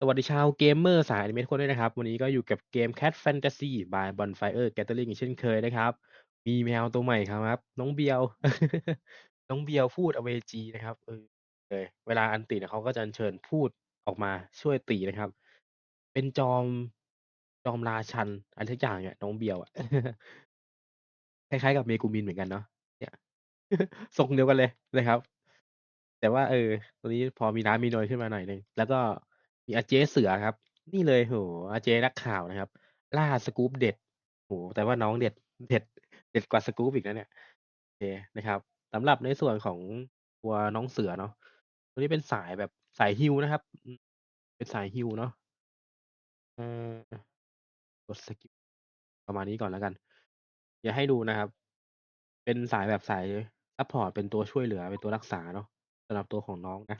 สวัสดีชาวเกมเมอร์สายอนิเมะทุกคนด้วยนะครับ วันนี้ก็อยู่กับเกม Cat Fantasy by Bonfire Gathering อีกเช่นเคยนะครับ มีแมวตัวใหม่ครับ น้องเบียว น้องเบียวพูด Awaji นะครับเออเลยเวลาอันติเนี่ยเขาก็จะเชิญพูดออกมาช่วยตีนะครับ เป็นจอมจอมราชันอะไรสักอย่างเนี่ยน้องเบียวอะคล้ายๆกับเมกุมินเหมือนกันเนาะเนี่ยทรงเดียวกันเลยนะครับ แต่ว่าเออตอนนี้พอมีน้ำมีนวลขึ้นมาหน่อยหนึ่งแล้วก็ มีอาเจ๊เสือครับ นี่เลย โอ้โฮ อาเจ๊นักข่าวนะครับ ล่าสกูปเด็ด โอ้โฮ แต่ว่าน้องเด็ด เด็ด เด็ดกว่าสกูปอีกนะเนี่ย โอเค นะครับ สำหรับในส่วนของตัวน้องเสือเนาะ ตัวนี้เป็นสายแบบสาย heal นะครับ อืม เป็นสาย heal เนาะ เออ กด สกิป ประมาณนี้ก่อนแล้วกัน เดี๋ยวให้ดูนะครับ เป็นสายแบบสายซัปพอร์ต เป็นตัวช่วยเหลือ เป็นตัวรักษาเนาะ สำหรับตัวของน้องนะ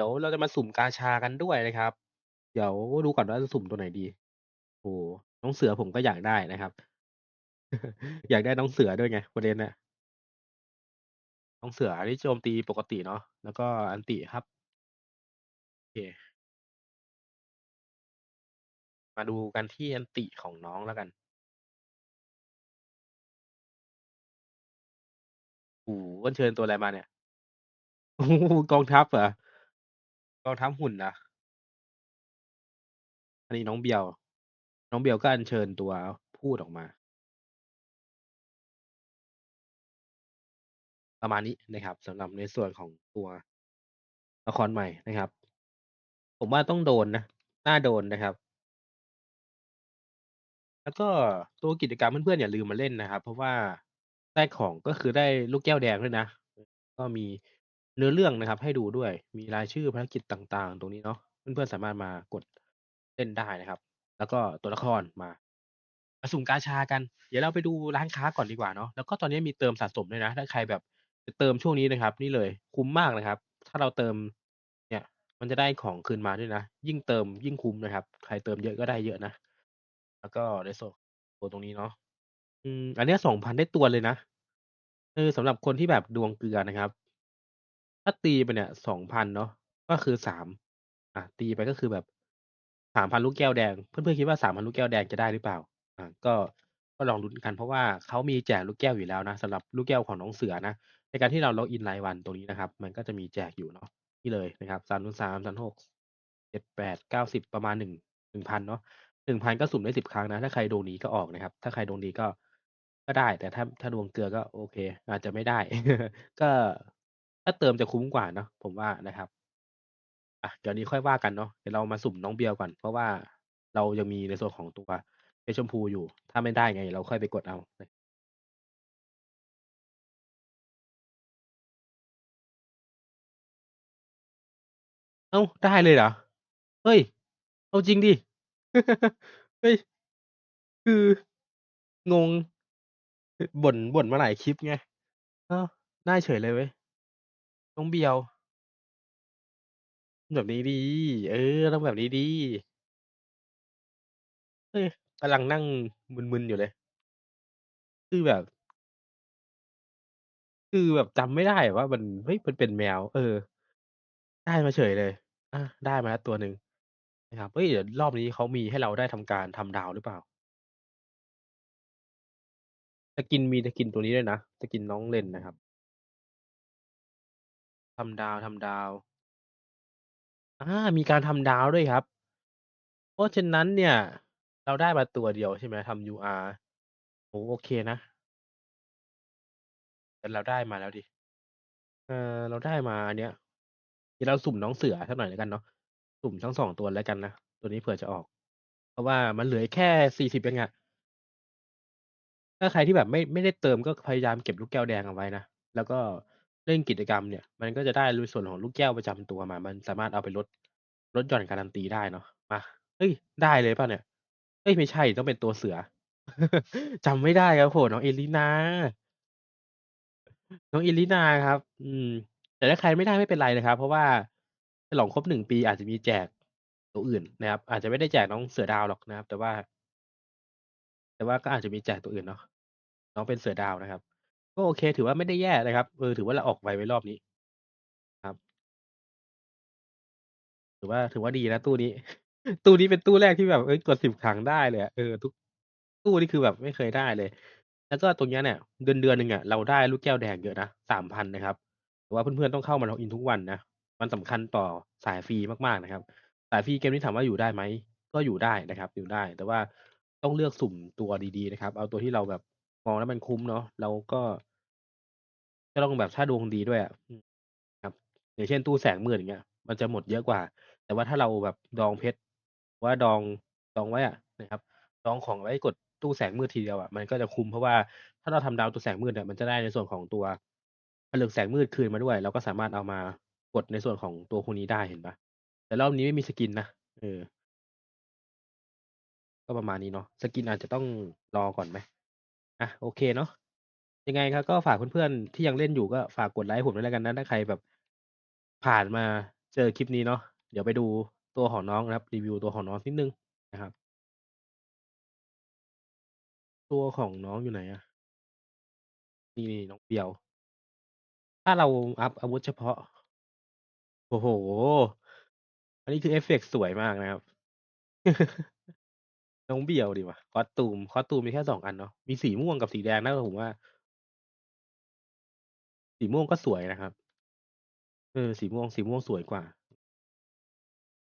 ดี๋ยวเราจะมาสุ่มกาชากันด้วยนะครับ เดี๋ยวดูก่อนว่าจะสุ่มตัวไหนดี โอ้น้องเสือผมก็อยากได้นะครับ อยากได้น้องเสือด้วยไงประเด็นน่ะน้องเสือนี่โจมตีปกติเนาะแล้วก็อันติครับโอเค มาดูกันที่อันติของน้องแล้วกันโอ้โฮอัญเชิญตัวอะไรมาเนี่ย?โอ้กองทัพเหรอ? กองทัพหุ่นเหรอ?อันนี้น้องเบียว น้องเบียวก็อัญเชิญตัวพูดออกมา ประมาณนี้นะครับสำหรับในส่วนของตัวละครใหม่นะครับ ผมว่าต้องโดนนะน่าโดนนะครับ แล้วก็ตัวกิจกรรมเพื่อนๆอย่าลืมมาเล่นนะครับ เพราะว่าได้ของก็คือได้ลูกแก้วแดงด้วยนะ ก็มี เนื้อเรื่องนะครับให้ดูด้วย มีรายชื่อภารกิจต่าง ๆ ตรงนี้เนาะ เพื่อน ๆ สามารถมากดเล่นได้นะครับ แล้วก็ตัวละครมา มาสุ่มกาชากัน เดี๋ยวเราไปดูร้านค้าก่อนดีกว่าเนาะ แล้วก็ตอนนี้มีเติมสะสมด้วยนะ ถ้าใครแบบจะเติมช่วงนี้นะครับ นี่เลยคุ้มมากนะครับ ถ้าเราเติมเนี่ย มันจะได้ของคืนมาด้วยนะ ยิ่งเติมยิ่งคุ้มนะครับ ใครเติมเยอะก็ได้เยอะนะ แล้วก็ในส่วนตัวตรงนี้เนาะ อืม อันเนี้ย2,000ได้ตัวเลยนะ เออสำหรับคนที่แบบดวงเกลือนะครับ ถ้าตีไปเนี่ย 2,000 เนาะ ก็คือ 3 อ่า ตีไปก็คือแบบ 3,000 ลูกแก้วแดง เพื่อน ๆ คิดว่า 3,000 ลูกแก้วแดงจะได้หรือเปล่า?อ่า ก็ ก็ลองลุ้นกัน เพราะว่าเขามีแจกลูกแก้วอยู่แล้วนะ สำหรับลูกแก้วของน้องเสือนะ ในการที่เราล็อกอินรายวันตรงนี้นะครับ มันก็จะมีแจกอยู่เนาะ นี่เลยนะครับ 303 36 78 90 ประมาณ 1 1,000 เนาะ 1,000 ก็สุ่มได้ 10 ครั้งนะ ถ้าใครดวงดีก็ออกนะครับ ถ้าใครดวงดีก็ ก็ได้ แต่ถ้า ถ้าดวงเกลือก็ โอเค อาจจะไม่ได้ ก็าเติมจะคุ้มกว่าเนาะผมว่านะครับอะเดี๋ยวนี้ค่อยว่ากันเนาะเดี๋ยวเรามาสุ่มน้องเบียวก่อน เพราะว่าเรายังมีในส่วนของตัวเพชรชมพูอยู่ ถ้าไม่ได้ไง เราค่อยไปกดเอาเอ้าได้เลยเหรอ?เฮ้ย เอาจริงดิ เฮ้ย คืองงบ่นบ่นมาหลายคลิปไงอ้าวได้เฉยเลยเว้ย น้องเบียว แบบนี้ดี เออ ต้องแบบนี้ดีเฮ้ยกำลังนั่งมึน ๆ อยู่เลย คือแบบ คือแบบจำไม่ได้ว่ามัน เฮ้ย มันเป็นแมว เออ ได้มาเฉยเลย อา ได้มาแล้วตัวหนึ่งนะครับ เฮ้ย เดี๋ยวรอบนี้เขามีให้เราได้ทำการทำดาวหรือเปล่า? skin มี skin ตัวนี้ด้วยนะ skin น้องเรนนะครับ ทำดาวๆอา มีการทำดาวด้วยครับ เพราะฉะนั้นเนี่ย เราได้มาตัวเดียวใช่ไหม?ทำ UR โอ้โฮ โอเคนะ แต่เราได้มาแล้วดิ เออ เราได้มาอันเนี้ย เดี๋ยวเราสุ่มน้องเสือสักหน่อยแล้วกันเนาะ สุ่มทั้ง 2 ตัวแล้วกันนะ ตัวนี้เผื่อจะออก เพราะว่ามันเหลืออีกแค่ 40 เองอะ ถ้าใครที่แบบไม่ ไม่ได้เติม ก็พยายามเก็บลูกแก้วแดงเอาไว้นะ แล้วก็ เล่นกิจกรรมเนี่ย มันก็จะได้ในส่วนของลูกแก้วประจำตัวมา มันสามารถเอาไปลด ลดหย่อนการันตีได้เนาะ มา เฮ้ย ได้เลยเปล่าเนี่ย?เฮ้ย ไม่ใช่ ต้องเป็นตัวเสือ จำไม่ได้ครับ โอ้โฮ น้องเอลินา น้องเอลินาครับ อืม แต่ถ้าใครไม่ได้ไม่เป็นไรนะครับ เพราะว่าฉลองครบ 1 ปี อาจจะมีแจกตัวอื่นนะครับ อาจจะไม่ได้แจกน้องเสือดาวหรอกนะครับ แต่ว่า แต่ว่าก็อาจจะมีแจกตัวอื่นเนาะ น้องเป็นเสือดาวนะครับ ก็โอเค ถือว่าไม่ได้แย่นะครับ เออ ถือว่าเราออกไวไว้รอบนี้ ครับ ถือว่า ถือว่าดีนะตู้นี้ ตู้นี้เป็นตู้แรกที่แบบ เฮ้ย กด 10 ครั้งได้เลยอะ เออ ทุก ตู้นี่คือแบบไม่เคยได้เลย แล้วก็ตรงเนี้ยเนี่ย เดือน เดือนหนึ่งอะ เราได้ลูกแก้วแดงเยอะนะ 3,000 นะครับ แต่ว่าเพื่อน ๆ ต้องเข้ามา log in ทุกวันนะ มันสำคัญต่อสายฟรีมาก ๆ นะครับ สายฟรีเกมนี้ถามว่าอยู่ได้ไหม ก็อยู่ได้นะครับ อยู่ได้ แต่ว่าต้องเลือกสุ่มตัวดี ๆ นะครับ เอาตัวที่เราแบบ มองแล้วมันคุ้มเนาะแล้วก็ ก็ต้องแบบถ้าดวงดีด้วยอะ อืม ครับ อย่างเช่น ตู้แสงมืดอย่างเงี้ย มันจะหมดเยอะกว่า แต่ว่าถ้าเราแบบดองเพชร ว่าดอง ดองไว้อะนะครับ ดองของไว้กดตู้แสงมืดทีเดียวอะ มันก็จะคุ้ม เพราะว่าถ้าเราทำดาวตัวแสงมืดเนี่ยมันจะได้ในส่วนของตัวผลึกแสงมืดคืนมาด้วย เราก็สามารถเอามากดในส่วนของตัวพวกนี้ได้ เห็นเปล่า แต่รอบนี้ไม่มีสกินนะ เออ ก็ประมาณนี้เนาะ สกินอาจจะต้องรอก่อนไหม อะ โอเคเนาะ ยังไงครับ ก็ฝากเพื่อน ๆ ที่ยังเล่นอยู่ ก็ฝากกดไลก์ให้ผมด้วยแล้วกันนะ ถ้าใครแบบ ผ่านมาเจอคลิปนี้เนาะ เดี๋ยวไปดูตัวของน้องนะครับ รีวิวตัวของน้องนิดหนึ่งนะครับ ตัวของน้องอยู่ไหนอะ?นี่ ๆ น้องเบียว ถ้าเราอัปอาวุธเฉพาะ โอ้โฮ อันนี้คือเอฟเฟกต์สวยมากนะครับ น้องเบียวดีกว่า คอสตูม คอสตูมมีแค่2อันเนาะ มีสีม่วงกับสีแดงนะผมว่า สีม่วงก็สวยนะครับ เออ สีม่วง สีม่วงสวยกว่า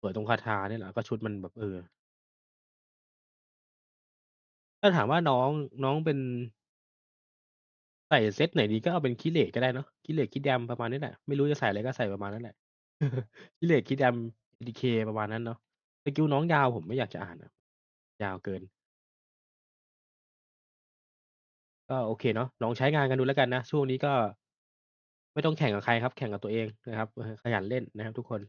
สวยตรงคาถาเนี่ยแหละ ก็ชุดมันแบบ เออ ถ้าถามว่าน้อง น้องเป็น ใส่เซตไหนดีก็เอาเป็นคิเหร่ก็ได้เนาะ คิเหร่คิดแดมประมาณนี้แหละ ไม่รู้จะใส่อะไรก็ใส่ประมาณนั้นแหละ คิเหร่คิดแดม DK ประมาณนั้นเนาะ สกิลน้องยาวผมไม่อยากจะอ่านอะ ยาวเกิน ก็โอเคเนาะ ลองใช้งานกันดูแล้วกันนะ ช่วงนี้ก็ ไม่ต้องแข่งกับใครครับ แข่งกับตัวเองนะครับ เออ ขยันเล่นนะครับทุกคน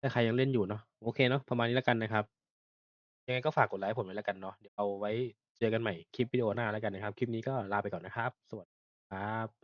ถ้าใครยังเล่นอยู่เนาะ โอเคเนาะ ประมาณนี้แล้วกันนะครับ ยังไงก็ฝากกดไลก์ผมด้วยแล้วกันเนาะ เดี๋ยวเอาไว้เจอกันใหม่คลิปวิดีโอหน้าแล้วกันนะครับ คลิปนี้ก็ลาไปก่อนนะครับ สวัสดีครับ